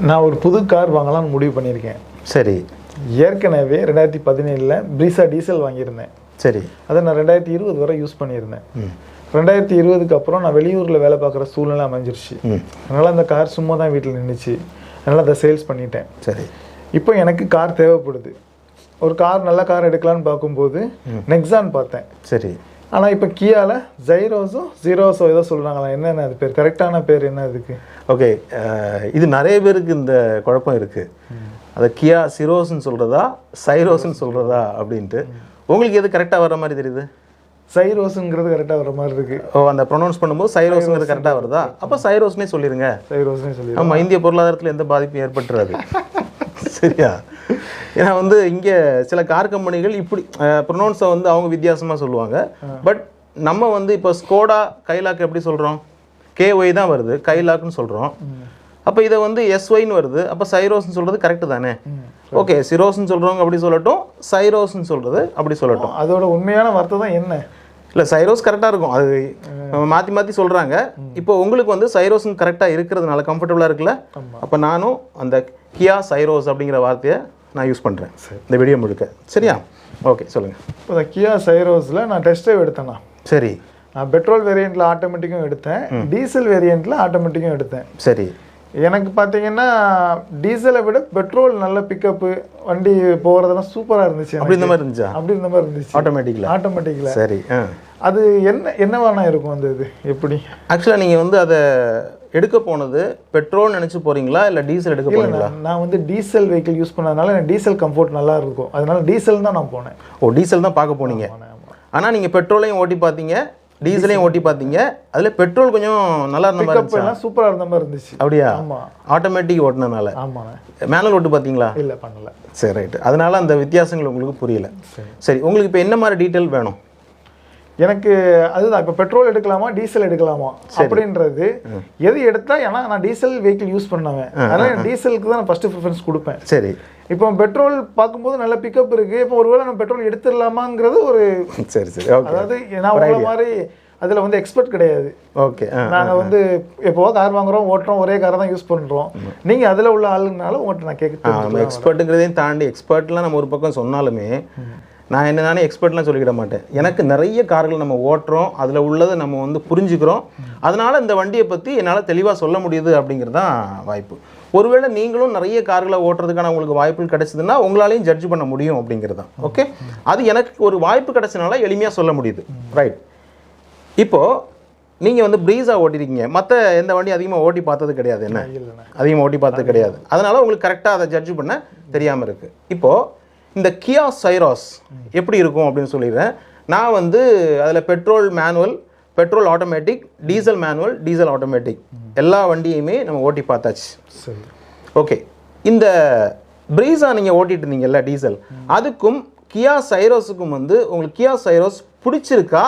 நான் ஒரு புது கார் வாங்கலாம்னு முடிவு பண்ணியிருக்கேன். சரி. ஏற்கனவே ரெண்டாயிரத்தி பதினேழில் ப்ரீசா டீசல் வாங்கியிருந்தேன். சரி. அதை நான் ரெண்டாயிரத்தி இருபது வரை யூஸ் பண்ணியிருந்தேன். ரெண்டாயிரத்தி இருபதுக்கு அப்புறம் நான் வெளியூரில் வேலை பார்க்குற சூழ்நிலை அமைஞ்சிருச்சு. அதனால் அந்த கார் சும்மா தான் வீட்டில் நின்றுச்சு அதனால் அதை சேல்ஸ் பண்ணிட்டேன். சரி. இப்போ எனக்கு கார் தேவைப்படுது. ஒரு கார் நல்ல கார் எடுக்கலான்னு பார்க்கும்போது நெக்ஸான் பார்த்தேன். சரி. ஆனால் இப்போ கியால ஜைரோஸோ ஜீரோஸோ ஏதோ சொல்கிறாங்களா என்னென்ன அது பேர்? கரெக்டான பேர் என்ன அதுக்கு? ஓகே இது நிறைய பேருக்கு இந்த குழப்பம் இருக்குது அதை கியா சிரோஸ்ன்னு சொல்கிறதா சைரோஸ்ன்னு சொல்கிறதா அப்படின்ட்டு. உங்களுக்கு எது கரெக்டாக வர மாதிரி தெரியுது? சைரோஸுங்கிறது கரெக்டாக வர மாதிரி இருக்கு. ஓ அந்த ப்ரொனவுன்ஸ் பண்ணும்போது சைரோஸ்ங்கிறது கரெக்டாக வருதா? அப்போ சைரோஸ்னே சொல்லிடுங்க சைரோஸ்னே சொல்லி ஆமாம் இந்திய பொருளாதாரத்தில் எந்த பாதிப்பும் ஏற்பட்டுறாது. சரியா? ஏன்னா வந்து இங்கே சில கார் கம்பெனிகள் இப்படி ப்ரொனவுன்ஸை வந்து அவங்க வித்தியாசமாக சொல்லுவாங்க. பட் நம்ம வந்து இப்போ ஸ்கோடா கைலாக் எப்படி சொல்கிறோம் கேஒய் தான் வருது கைலாக்னு சொல்கிறோம் அப்போ இதை வந்து எஸ்ஒய்னு வருது. அப்போ சைரோஸ்னு சொல்கிறது கரெக்டு தானே? ஓகே சிரோஸ்னு சொல்கிறவங்க அப்படி சொல்லட்டும் சைரோஸ்னு சொல்கிறது அப்படி சொல்லட்டும். அதோட உண்மையான வார்த்தை தான் என்ன? இல்லை சைரோஸ் கரெக்டாக இருக்கும். அது மாற்றி மாற்றி சொல்கிறாங்க இப்போ உங்களுக்கு வந்து சைரோஸ்னு கரெக்டாக இருக்கிறதுனால கம்ஃபர்டபுளாக இருக்குல்ல? அப்போ நானும் அந்த கியா சைரோஸ் அப்படிங்கிற வார்த்தையை நான் யூஸ் பண்ணுறேன் இந்த வீடியோ முழுக்க. சரியா? ஓகே சொல்லுங்கள் இப்போ கியா சைரோஸில் நான் டெஸ்ட் ட்ரைவ் எடுத்தேண்ணா சரி. நான் பெட்ரோல் வேரியண்ட்டில் ஆட்டோமேட்டிக்கும் எடுத்தேன். டீசல் வேரியண்ட்டில் ஆட்டோமேட்டிக்கும் எடுத்தேன். சரி. எனக்கு பார்த்தீங்கன்னா டீசலை விட பெட்ரோல் நல்ல பிக்கப்பு வண்டி போகிறதெல்லாம் சூப்பராக இருந்துச்சு அப்படி. இந்த மாதிரி இருந்துச்சா? அப்படி இந்த மாதிரி இருந்துச்சு. ஆட்டோமேட்டிக்கில் ஆட்டோமேட்டிக்கில் சரி அது என்ன என்னவானா இருக்கும் அந்த இது? எப்படி? ஆக்சுவலாக நீங்கள் வந்து அதை எடுக்க போனது பெட்ரோல் நினச்சி போகிறீங்களா இல்லை டீசல் எடுக்க இல்லை போறீங்களா? நான் வந்து டீசல் வெஹிக்கிள் யூஸ் பண்ணதுனால எனக்கு டீசல் கம்ஃபர்ட் நல்லா இருக்கும் அதனால டீசல் தான் நான் போனேன். ஓ டீசல் தான் பார்க்க போனீங்க. ஆமா, ஆமா. ஆனால் நீங்கள் பெட்ரோலையும் ஓட்டி பார்த்தீங்க டீசலையும் ஓட்டி பார்த்தீங்க அதில் பெட்ரோல் கொஞ்சம் நல்லா இருந்த மாதிரி இருந்துச்சா? சூப்பராக இருந்த மாதிரி இருந்துச்சு. அப்படியா? ஆமா. ஆட்டோமேட்டிக் ஓட்டினனால ஆமாண்ணே மேனுவல் ஓட்டு பார்த்தீங்களா? இல்லை பண்ணல. சரி ரைட்டு அதனால அந்த வித்தியாசங்கள் உங்களுக்கு புரியல. சரி. உங்களுக்கு இப்போ என்ன மாதிரி டீட்டெயில் வேணும்? எனக்கு அதுதான் இப்போ பெட்ரோல் எடுக்கலாமா டீசல் எடுக்கலாமா அப்படின்றது எது எடுத்தா ஏன்னா நான் டீசல் வெஹிக்கிள் யூஸ் பண்ணவன் அதனால டீசலுக்கு தான் நான் ஃபர்ஸ்ட் ப்ரிஃபரன்ஸ் கொடுப்பேன். சரி. இப்போ பெட்ரோல் பார்க்கும்போது நல்ல பிக்கப் இருக்கு. இப்போ ஒருவேளை நம்ம பெட்ரோல் எடுத்துடலாமாங்கிறது ஒரு சரி சரி. அதாவது நான் மாதிரி அதுல வந்து எக்ஸ்பர்ட் கிடையாது. ஓகே ஆ நாங்க வந்து எப்போ கார் வாங்குறோம் ஓட்டுறோம் ஒரே காரை தான் யூஸ் பண்றோம். நீங்க அதுல உள்ள ஆளுங்கனால உங்கள்கிட்ட நான் கேட்க எக்ஸ்பர்ட்டுங்கிறதையும் தாண்டி எக்ஸ்பர்ட்லாம் நம்ம ஒரு பக்கம் சொன்னாலுமே நான் என்ன நானே எக்ஸ்பர்ட்லாம் சொல்லிக்கிட மாட்டேன். எனக்கு நிறைய கார்கள் நம்ம ஓட்டுறோம் அதில் உள்ளதை நம்ம வந்து புரிஞ்சுக்கிறோம். அதனால இந்த வண்டியை பற்றி என்னால் தெளிவாக சொல்ல முடியுது அப்படிங்கிறது தான் வாய்ப்பு. ஒருவேளை நீங்களும் நிறைய கார்களை ஓட்டுறதுக்கான உங்களுக்கு வாய்ப்புகள் கிடைச்சதுன்னா உங்களாலையும் ஜட்ஜ் பண்ண முடியும் அப்படிங்கிறது தான் ஓகே அது எனக்கு ஒரு வாய்ப்பு கிடைச்சனால எளிமையாக சொல்ல முடியுது. ரைட் இப்போது நீங்கள் வந்து ப்ரீஸா ஓட்டிருக்கீங்க. மற்ற எந்த வண்டி அதிகமாக ஓட்டி பார்த்தது கிடையாது என்ன? அதிகமாக ஓட்டி பார்த்தது கிடையாது. அதனால உங்களுக்கு கரெக்டாக அதை ஜட்ஜ் பண்ண தெரியாமல் இருக்கு. இப்போ இந்த கியா சைராஸ் எப்படி இருக்கும் அப்படின்னு சொல்லிடுறேன். நான் வந்து அதில் petrol manual petrol automatic diesel manual diesel automatic எல்லா வண்டியுமே நம்ம ஓட்டி பார்த்தாச்சு. சரி. ஓகே இந்த ப்ரீஸா நீங்கள் ஓட்டிட்டு இருந்தீங்கல்ல டீசல் அதுக்கும் கியா சைரோஸுக்கும் வந்து உங்களுக்கு கியா சைரோஸ் பிடிச்சிருக்கா?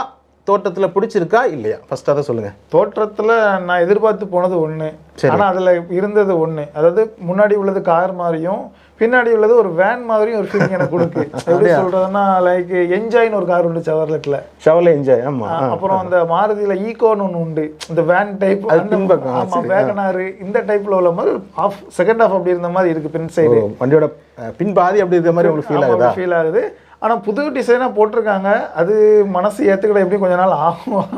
தோட்டத்தில் பிடிச்சிருக்கா? இல்லையா? ஃபர்ஸ்ட் அதை சொல்லுங்கள் தோற்றத்துல நான் எதிர்பார்த்து போனது ஒண்ணு. சரி. ஆனா அதுல இருந்தது ஒண்ணு. அதாவது முன்னாடி உள்ளது கார் மாதிரியும் பின்னாடி உள்ளது ஒரு வேன் மாதிரியும் ஒரு ஃபீலிங் எனக்கு கொடுக்கு. எப்படி சொல்றதுன்னா லைக் என்ஜாய்னு ஒரு கார் உண்டு செவர்லெட்ல ஷவலை என்ஜாய் ஆமாம் அப்புறம் அந்த மாருதியில ஈகோன்னு ஒன்று உண்டு. இந்த வேன் டைப் ஆமா வேகனாரு இந்த டைப்ல உள்ள மாதிரி ஆஃப் செகண்ட் ஆஃப் அப்படி இருந்த மாதிரி இருக்கு பின் சைடு வண்டியோட பின் பாதி அப்படி இருக்க மாதிரி உங்களுக்கு ஃபீல் ஆகுதா? ஃபீல் ஆகுது. ஆனா புது டிசைனா போட்டிருக்காங்க. அது மனசு ஏத்துக்கிட எப்படி கொஞ்ச நாள் ஆகும்.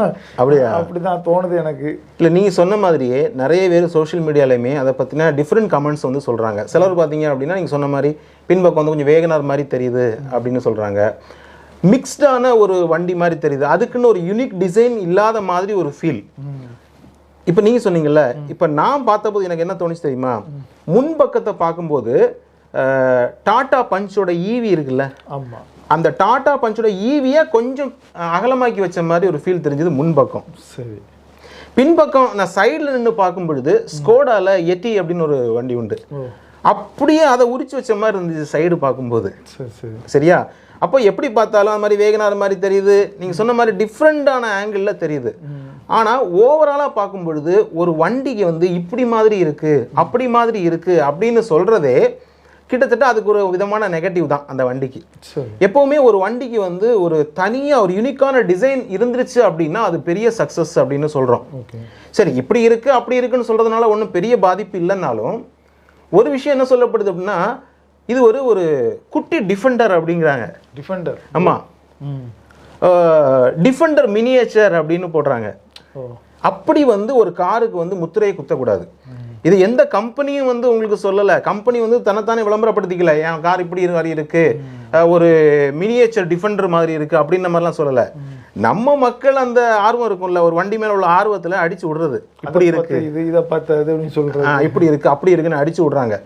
அப்படியா? அப்படிதான் தோணுது எனக்கு. இல்லை நீங்கள் சொன்ன மாதிரியே நிறைய பேர் சோஷியல் மீடியாலையுமே அதை பற்றின டிஃப்ரெண்ட் கமெண்ட்ஸ் வந்து சொல்கிறாங்க சிலர் பார்த்தீங்க அப்படின்னா நீங்கள் சொன்ன மாதிரி பின்பக்கம் வந்து கொஞ்சம் வேகனார் மாதிரி தெரியுது அப்படின்னு சொல்கிறாங்க மிக்ஸ்டான ஒரு வண்டி மாதிரி தெரியுது. அதுக்குன்னு ஒரு யூனிக் டிசைன் இல்லாத மாதிரி ஒரு ஃபீல் இப்போ நீங்கள் சொன்னீங்கல்ல இப்போ நான் பார்த்தபோது எனக்கு என்ன தோணுச்சு தெரியுமா? முன்பக்கத்தை பார்க்கும்போது டாடா பஞ்சோட ஈவி இருக்குல்ல? ஆமா. அந்த டாடா பஞ்சோட ஈவியை கொஞ்சம் அகலமாக்கி வச்ச மாதிரி ஒரு ஃபீல் தெரிஞ்சது முன்பக்கம். சரி. பின்பக்கம் நான் சைடில் நின்று பார்க்கும் பொழுது ஸ்கோடால எட்டி அப்படின்னு ஒரு வண்டி உண்டு. அப்படியே அதை உரிச்சு வச்ச மாதிரி இருந்துச்சு சைடு பார்க்கும்போது. சரி சரி. சரியா? அப்போ எப்படி பார்த்தாலும் அது மாதிரி வேகனார் மாதிரி தெரியுது. நீங்கள் சொன்ன மாதிரி டிஃப்ரெண்டான ஆங்கிளில் தெரியுது. ஆனால் ஓவராலாக பார்க்கும் பொழுது ஒரு வண்டிக்கு வந்து இப்படி மாதிரி இருக்கு அப்படி மாதிரி இருக்கு அப்படின்னு சொல்றதே கிட்டத்தட்ட அதுக்கு ஒரு விதமான நெகட்டிவ் தான் அந்த வண்டிக்கு. எப்போவுமே ஒரு வண்டிக்கு வந்து ஒரு தனியாக ஒரு யூனிக்கான டிசைன் இருந்துருச்சு அப்படின்னா அது பெரிய சக்ஸஸ் அப்படின்னு சொல்கிறோம் சரி இப்படி இருக்கு அப்படி இருக்குன்னு சொல்றதுனால ஒன்றும் பெரிய பாதிப்பு இல்லைன்னாலும் ஒரு விஷயம் என்ன சொல்லப்படுது அப்படின்னா இது ஒரு ஒரு குட்டி டிஃபெண்டர் அப்படிங்கிறாங்க. டிஃபெண்டர் ஆமாம் டிஃபெண்டர் மினியேச்சர் அப்படின்னு போடுறாங்க. அப்படி வந்து ஒரு காருக்கு வந்து முத்திரையை குத்தக்கூடாது. இது எந்த கம்பெனியும் வந்து உங்களுக்கு சொல்லலை. கம்பெனி வந்து தன்னைத்தானே விளம்பரப்படுத்திக்கல. என் கார் இப்படி மாதிரி இருக்கு. ஒரு மினியேச்சர் டிஃபெண்டர் மாதிரி இருக்கு அப்படின்ற மாதிரிலாம் சொல்லலை. நம்ம மக்கள் அந்த ஆர்வம் இருக்கும்ல. ஒரு வண்டி மேல உள்ள ஆர்வத்துல அடிச்சு விடுறது. இப்படி இருக்கு. இது இதை பார்த்து அது அப்படின்னு சொல்றது. ஆ, இப்படி இருக்கு அப்படி இருக்குன்னு அடிச்சு விடுறாங்க.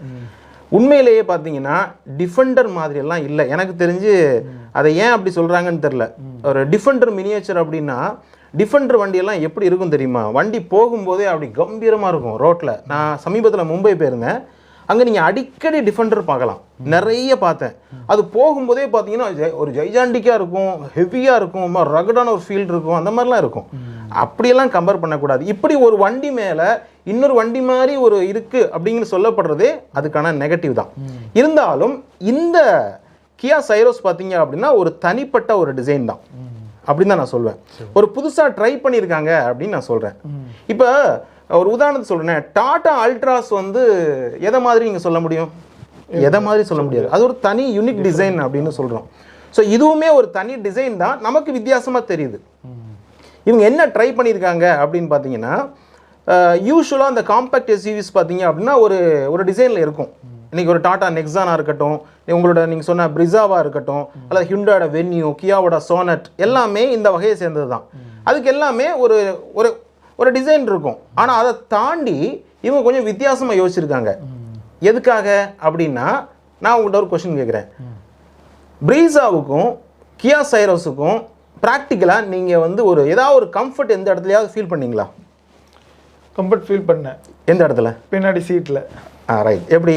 உண்மையிலேயே பார்த்தீங்கன்னா டிஃபெண்டர் மாதிரி எல்லாம் இல்லை. எனக்கு தெரிஞ்சு அதை ஏன் அப்படி சொல்றாங்கன்னு தெரில ஒரு டிஃபெண்டர் மினியேச்சர் அப்படின்னா டிஃபெண்டர் வண்டியெல்லாம் எப்படி இருக்கும் தெரியுமா? வண்டி போகும்போதே அப்படி கம்பீரமாக இருக்கும் ரோட்டில் நான் சமீபத்தில் மும்பை போயிருந்தேன். அங்கே நீங்கள் அடிக்கடி டிஃபெண்டர் பார்க்கலாம். நிறைய பார்த்தேன். அது போகும்போதே பார்த்தீங்கன்னா ஒரு ஜைஜாண்டிக்காக இருக்கும் ஹெவியாக இருக்கும் ரகடான ஒரு ஃபீல்ட் இருக்கும் அந்த மாதிரிலாம் இருக்கும். அப்படியெல்லாம் கம்பேர் பண்ணக்கூடாது. இப்படி ஒரு வண்டி மேலே இன்னொரு வண்டி மாதிரி ஒரு இருக்குது அப்படிங்கிற சொல்லப்படுறதே அதுக்கான நெகட்டிவ் தான். இருந்தாலும் இந்த கியா சைரோஸ் பார்த்தீங்க அப்படின்னா ஒரு தனிப்பட்ட ஒரு டிசைன் தான். அப்படின்னு தான் நான் சொல்வேன். ஒரு புதுசாக ட்ரை பண்ணியிருக்காங்க அப்படின்னு நான் சொல்கிறேன் இப்போ ஒரு உதாரணத்தை சொல்கிறேன் டாடா அல்ட்ராஸ் வந்து எதை மாதிரி நீங்கள் சொல்ல முடியும்? எதை மாதிரி சொல்ல முடியாது. அது ஒரு தனி யூனிக் டிசைன் அப்படின்னு சொல்கிறோம் ஸோ இதுவுமே ஒரு தனி டிசைன் தான். நமக்கு வித்தியாசமாக தெரியுது. இவங்க என்ன ட்ரை பண்ணியிருக்காங்க அப்படின்னு பார்த்தீங்கன்னா யூஸ்வலாக அந்த காம்பேக்ட் எஸ்யூவிஸ் பார்த்தீங்க அப்படின்னா ஒரு ஒரு டிசைனில் இருக்கும். இன்னைக்கு ஒரு டாடா நெக்ஸானா இருக்கட்டும் உங்களோட நீங்கள் சொன்ன பிரிசாவா இருக்கட்டும் அல்லது ஹிண்டாட வென்யூ கியாவோட சோனட் எல்லாமே இந்த வகையை சேர்ந்தது தான் அதுக்கு எல்லாமே ஒரு ஒரு ஒரு டிசைன் இருக்கும். ஆனால் அதை தாண்டி இவங்க கொஞ்சம் வித்தியாசமாக யோசிச்சிருக்காங்க. எதுக்காக அப்படின்னா நான் உங்கள்கிட்ட ஒரு கொஷின் கேட்குறேன் ப்ரீஸாவுக்கும் கியா சைரோஸுக்கும் ப்ராக்டிக்கலாக நீங்கள் வந்து ஒரு ஏதாவது ஒரு கம்ஃபர்ட் எந்த இடத்துலையாவது ஃபீல் பண்ணீங்களா? கம்ஃபர்ட் ஃபீல் பண்ணேன். எந்த இடத்துல? பின்னாடி சீட்டில் ஆ ரைட் எப்படி?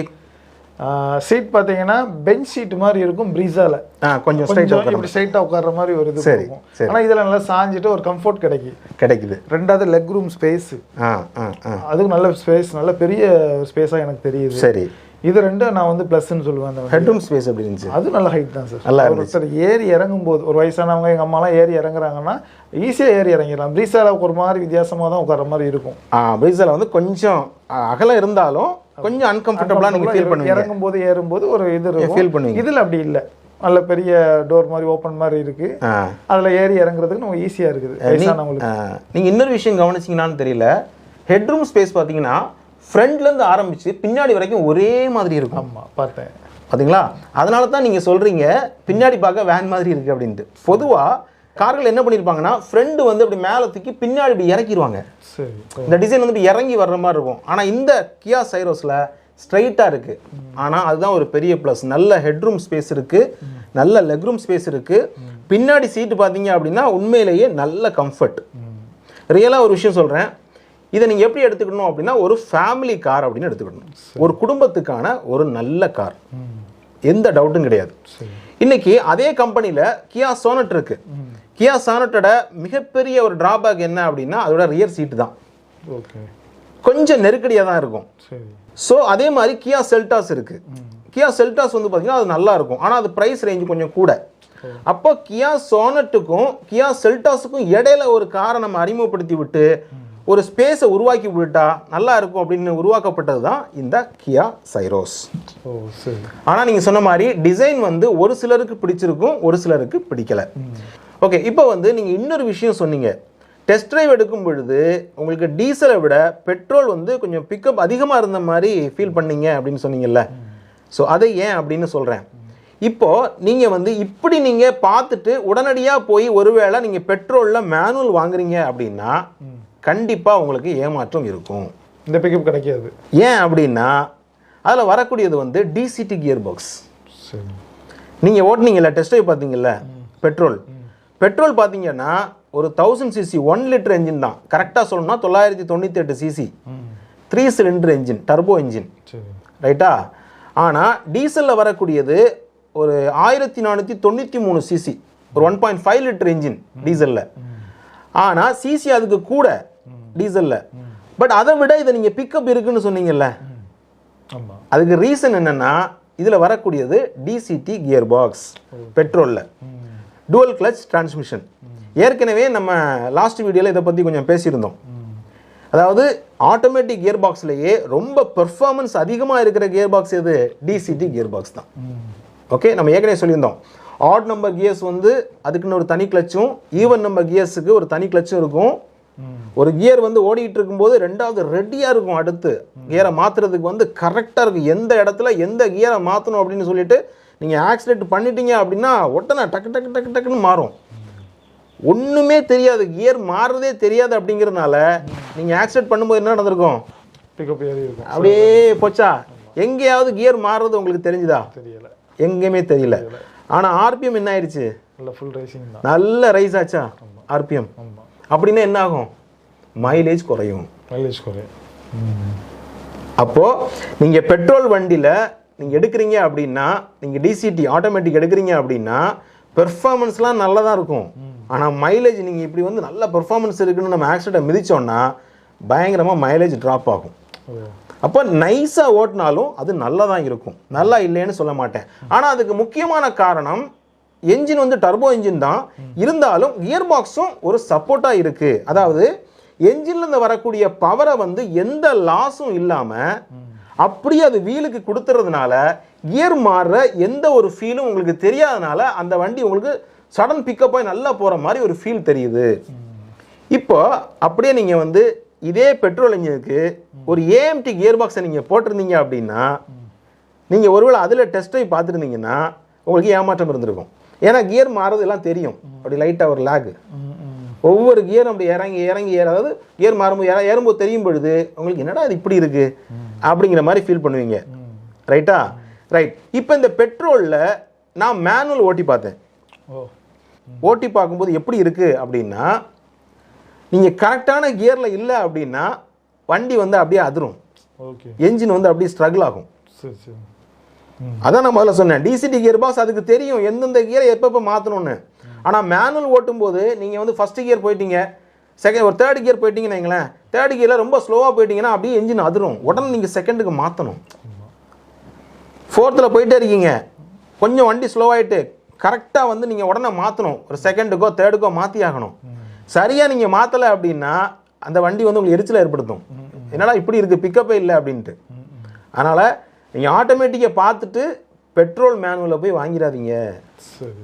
சீட் பார்த்தீங்கன்னா பெஞ்ச் சீட் மாதிரி இருக்கும் ப்ரீஸால கொஞ்சம் ஸ்ட்ரைட் கொஞ்சம் இப்படி ஸ்ட்ரைட்டாக உட்கார்ற மாதிரி ஒரு இது சரி. ஆனால் இதில் நல்லா சாஞ்சிட்டு ஒரு கம்ஃபர்ட் கிடைக்கும் கிடைக்குது. ரெண்டாவது லெக் ரூம் ஸ்பேஸ் அதுவும் நல்ல ஸ்பேஸ் நல்ல பெரிய ஸ்பேஸாக எனக்கு தெரியுது. சரி. இது ரெண்டும் நான் வந்து ப்ளஸ்ன்னு சொல்லுவேன் அந்த வண்டி. ஹெட்ரூம் ஸ்பேஸ் எப்படி இருந்துச்சு? அது நல்ல ஹைட் தான் சார் நல்லா ஒருத்தர் ஏறி இறங்கும் போது ஒரு வயசானவங்க எங்கள் அம்மாலாம் ஏறி இறங்குறாங்கன்னா ஈஸியாக ஏறி இறங்கிடலாம். ப்ரீஸாவில் ஒரு மாதிரி வித்தியாசமாக தான் உட்கார மாதிரி இருக்கும். ஆ ப்ரீஸில் வந்து கொஞ்சம் அகலம் இருந்தாலும் கொஞ்சம் அன்கம்ஃபர்டபுளாக நீங்கள் ஃபீல் பண்ணுவீங்க. இறங்கும் போது ஏறும்போது ஒரு இது இருக்கும். பண்ணுவீங்க. இதில் அப்படி இல்லை. நல்ல பெரிய டோர் மாதிரி ஓப்பன் மாதிரி இருக்கு. அதில் ஏறி இறங்குறதுக்கு நமக்கு ஈஸியாக இருக்குது. வயசானவங்களுக்கு. நீங்கள் இன்னொரு விஷயம் கவனிச்சிங்கன்னான்னு தெரியல. ஹெட்ரூம் ஸ்பேஸ் பார்த்தீங்கன்னா ஃப்ரண்ட்லேருந்து ஆரம்பிச்சு பின்னாடி வரைக்கும் ஒரே மாதிரி இருக்கும். ஆமாம் பார்த்தேன். பாத்தீங்களா? அதனால தான் நீங்கள் சொல்கிறீங்க பின்னாடி பார்க்க வேன் மாதிரி இருக்குது அப்படின்ட்டு. பொதுவாக கார்கள் என்ன பண்ணியிருப்பாங்கன்னா ஃப்ரெண்டு வந்து அப்படி மேலே தூக்கி பின்னாடி இப்படி இறக்கிடுவாங்க இந்த டிசைன் வந்து இப்படி இறங்கி வர்ற மாதிரி இருக்கும். ஆனால் இந்த கியா சைரோஸில் ஸ்ட்ரைட்டாக இருக்குது ஆனால் அதுதான் ஒரு பெரிய ப்ளஸ் நல்ல ஹெட்ரூம் ஸ்பேஸ் இருக்குது நல்ல லெக்ரூம் ஸ்பேஸ் இருக்குது பின்னாடி சீட்டு பார்த்தீங்க அப்படின்னா உண்மையிலேயே நல்ல கம்ஃபர்ட் ரியலாக ஒரு விஷயம் சொல்கிறேன் இதை நீங்கள் எப்படி எடுத்துக்கணும் அப்படின்னா ஒரு ஃபேமிலி கார் அப்படின்னு எடுத்துக்கணும். ஒரு குடும்பத்துக்கான ஒரு நல்ல கார் எந்த டவுட்டும் கிடையாது. இன்னைக்கு அதே கம்பெனியில் கியா சோனட் இருக்கு. கியா சோனட்டோட மிகப்பெரிய ஒரு டிராபேக் என்ன அப்படின்னா அதோட ரியர் சீட்டு தான். ஓகே. கொஞ்சம் நெருக்கடியாக தான் இருக்கும். ஸோ அதே மாதிரி கியா செல்டாஸ் இருக்கு. கியா செல்டாஸ் வந்து பார்த்தீங்கன்னா அது நல்லா இருக்கும். ஆனால் அது ப்ரைஸ் ரேஞ்சு கொஞ்சம் கூட. அப்போ கியா சோனட்டுக்கும் கியா செல்டாஸுக்கும் இடையில ஒரு காரை நம்ம அறிமுகப்படுத்தி விட்டு ஒரு ஸ்பேஸை உருவாக்கி விட்டா நல்லா இருக்கும் அப்படின்னு உருவாக்கப்பட்டது தான் இந்த கியா சைரோஸ். ஆனால் நீங்கள் சொன்ன மாதிரி டிசைன் வந்து ஒரு சிலருக்கு பிடிச்சிருக்கும் ஒரு சிலருக்கு பிடிக்கல. ஓகே இப்போ வந்து நீங்கள் இன்னொரு விஷயம் சொன்னீங்க. டெஸ்ட் டிரைவ் எடுக்கும் பொழுது உங்களுக்கு டீசலை விட பெட்ரோல் வந்து கொஞ்சம் பிக்கப் அதிகமாக இருந்த மாதிரி ஃபீல் பண்ணீங்க அப்படின்னு சொன்னீங்கல்ல. ஸோ அதை ஏன் அப்படின்னு சொல்கிறேன் இப்போ நீங்கள் வந்து இப்படி நீங்கள் பார்த்துட்டு உடனடியாக போய் ஒருவேளை நீங்கள் பெட்ரோலில் மேனுவல் வாங்குறீங்க அப்படின்னா கண்டிப்பாக உங்களுக்கு ஏமாற்றம் இருக்கும். இந்த பிக்கப் கிடைக்காது. ஏன் அப்படின்னா அதில் வரக்கூடியது வந்து டிசிடி கியர் பாக்ஸ் நீங்கள் ஓட்டுனீங்கல்ல டெஸ்ட் ட்ரைவ் பார்த்தீங்கல்ல பெட்ரோல் பெட்ரோல் பார்த்தீங்கன்னா ஒரு thousand CC one litre engine தான். கரெக்டாக சொல்லணும்னா தொள்ளாயிரத்தி தொண்ணூற்றி எட்டு CC three cylinder engine turbo engine ரைட்டா ஆனால் டீசலில் வரக்கூடியது ஒரு ஆயிரத்தி நானூற்றி தொண்ணூற்றி மூணு சிசி ஒரு one point five litre engine டீசலில் ஆனால் சிசி அதுக்கு கூட டீசலில் பட் அதை விட இதை நீங்கள் பிக்கப் இருக்குன்னு சொன்னீங்கல்ல. அதுக்கு ரீசன் என்னன்னா இதில் வரக்கூடியது டிசிடி கியர் பாக்ஸ் பெட்ரோலில் டுவல் கிளச் டிரான்ஸ்மிஷன் ஏற்கனவே நம்ம லாஸ்ட் வீடியோவில் இதை பற்றி கொஞ்சம் பேசியிருந்தோம். அதாவது ஆட்டோமேட்டிக் கியர் பாக்ஸ்லேயே ரொம்ப பெர்ஃபார்மன்ஸ் அதிகமாக இருக்கிற கியர் பாக்ஸ் எது டிசிடி கியர் பாக்ஸ் தான். ஓகே நம்ம ஏற்கனவே சொல்லியிருந்தோம். ஆட் நம்பர் கியர்ஸ் வந்து அதுக்குன்னு ஒரு தனி கிளச்சும் ஈவன் நம்பர் கியர்ஸுக்கு ஒரு தனி கிளச்சும் இருக்கும். ஒரு கியர் வந்து ஓடிக்கிட்டு இருக்கும்போது ரெண்டாவது ரெடியாக இருக்கும் அடுத்து. கியரை மாற்றுறதுக்கு வந்து கரெக்டாக இருக்கும். எந்த இடத்துல எந்த கியரை மாற்றணும் அப்படின்னு சொல்லிட்டு நீங்கள் ஆக்சிடென்ட் பண்ணிட்டீங்க அப்படின்னா உடனே டக்கு டக்கு டக்கு டக்குன்னு மாறும். ஒன்றுமே தெரியாது. கியர் மாறுறதே தெரியாது அப்படிங்கிறதுனால நீங்கள் ஆக்சிடென்ட் பண்ணும்போது என்ன நடந்திருக்கும்? பிக்கப் அப்படியே போச்சா? எங்கேயாவது கியர் மாறுறது உங்களுக்கு தெரிஞ்சுதா? தெரியல. எங்கேயுமே தெரியல. ஆனால் ஆர்பிஎம் என்ன ஆயிடுச்சு நல்ல ஃபுல் ரேசிங் தான். நல்ல ரைஸ் ஆச்சா? ஆர்பிஎம். அப்படின்னா என்ன ஆகும்? மைலேஜ் குறையும். மைலேஜ் குறையும். அப்போது நீங்கள் பெட்ரோல் வண்டியில் நீங்கள் எடுக்கிறீங்க அப்படின்னா நீங்கள் டிசிடி ஆட்டோமேட்டிக் எடுக்கிறீங்க அப்படின்னா பெர்ஃபார்மன்ஸ்லாம் நல்லா தான் இருக்கும். ஆனால் மைலேஜ் நீங்கள் இப்படி வந்து நல்ல பெர்ஃபார்மன்ஸ் இருக்குன்னு நம்ம ஆக்சிடென்ட் மிதிச்சோன்னா பயங்கரமாக மைலேஜ் ட்ராப் ஆகும். அப்போ நைஸாக ஓட்டினாலும் அது நல்லா தான் இருக்கும். நல்லா இல்லைன்னு சொல்ல மாட்டேன். ஆனால் அதுக்கு முக்கியமான காரணம் என்ஜின் வந்து டர்போ என்ஜின் தான். இருந்தாலும் கியர் பாக்ஸும் ஒரு சப்போர்ட்டாக இருக்குது அதாவது என்ஜின்லேருந்து வரக்கூடிய பவரை வந்து எந்த லாஸும் இல்லாமல் அப்படியே அது வீலுக்கு கொடுத்துறதுனால கியர் மாறுற எந்த ஒரு ஃபீலும் உங்களுக்கு தெரியாதனால அந்த வண்டி உங்களுக்கு சடன் பிக்கப் ஆகி நல்லா போகிற மாதிரி ஒரு ஃபீல் தெரியுது. இப்போ அப்படியே நீங்கள் வந்து இதே பெட்ரோல் இன்ஜினுக்கு ஒரு ஏஎம்டி கியர் பாக்ஸை நீங்கள் போட்டிருந்தீங்க அப்படின்னா நீங்கள் ஒருவேளை அதில் டெஸ்ட் ட்ரைவ் பார்த்துருந்தீங்கன்னா உங்களுக்கு ஏமாற்றம் இருந்திருக்கும். ஏன்னா கியர் மாறுறது எல்லாம் தெரியும். அப்படி லைட்டாக ஒரு லேக்கு ஒவ்வொரு கியரும் அப்படி இறங்கி இறங்கி ஏறாவது கியர் மாறும்போது ஏற- ஏறும்போது தெரியும் பொழுது உங்களுக்கு என்னடா இது இப்படி இருக்குது அப்படிங்கிற மாதிரி ஃபீல் பண்ணுவீங்க. ரைட்டா ரைட் இப்போ இந்த பெட்ரோலில் நான் மேனுவல் ஓட்டி பார்த்தேன். ஓட்டி பார்க்கும்போது எப்படி இருக்குது அப்படின்னா நீங்கள் கரெக்டான கியரில் இல்லை அப்படின்னா வண்டி வந்து அப்படியே அதிரும். ஓகே. என்ஜின் வந்து அப்படியே ஸ்ட்ரகிள் ஆகும். அதான் நான் முதல்ல சொன்னேன். டிசிடி கியர் பாக்ஸ் அதுக்கு தெரியும் எந்தெந்த கியரை எப்பப்போ மாற்றணும்னு ஆனால் மேனுவல் ஓட்டும்போது நீங்கள் வந்து ஃபஸ்ட் கியர் போயிட்டீங்க. செகண்ட் ஒரு தேர்ட் கியர் போயிட்டீங்கன்னு வைங்களேன் தேர்ட் கியரில் ரொம்ப ஸ்லோவாக போயிட்டீங்கன்னா அப்படியே இன்ஜின் அதிரும். உடனே நீங்கள் செகண்டுக்கு மாற்றணும் ஃபோர்த்தில் போயிட்டே இருக்கீங்க. கொஞ்சம் வண்டி ஸ்லோவாகிட்டு கரெக்டாக வந்து நீங்கள் உடனே மாற்றணும் ஒரு செகண்டுக்கோ தேர்டுக்கோ மாற்றி ஆகணும். சரியாக நீங்கள் மாற்றலை அப்படின்னா அந்த வண்டி வந்து உங்களுக்கு எரிச்சலை ஏற்படுத்தும். என்னடா இப்படி இருக்குது பிக்கப்பே இல்லை அப்படின்ட்டு. அதனால் நீங்கள் ஆட்டோமேட்டிக்கை பார்த்துட்டு பெட்ரோல் மேனுவலில் போய் வாங்கிடாதீங்க. சரி.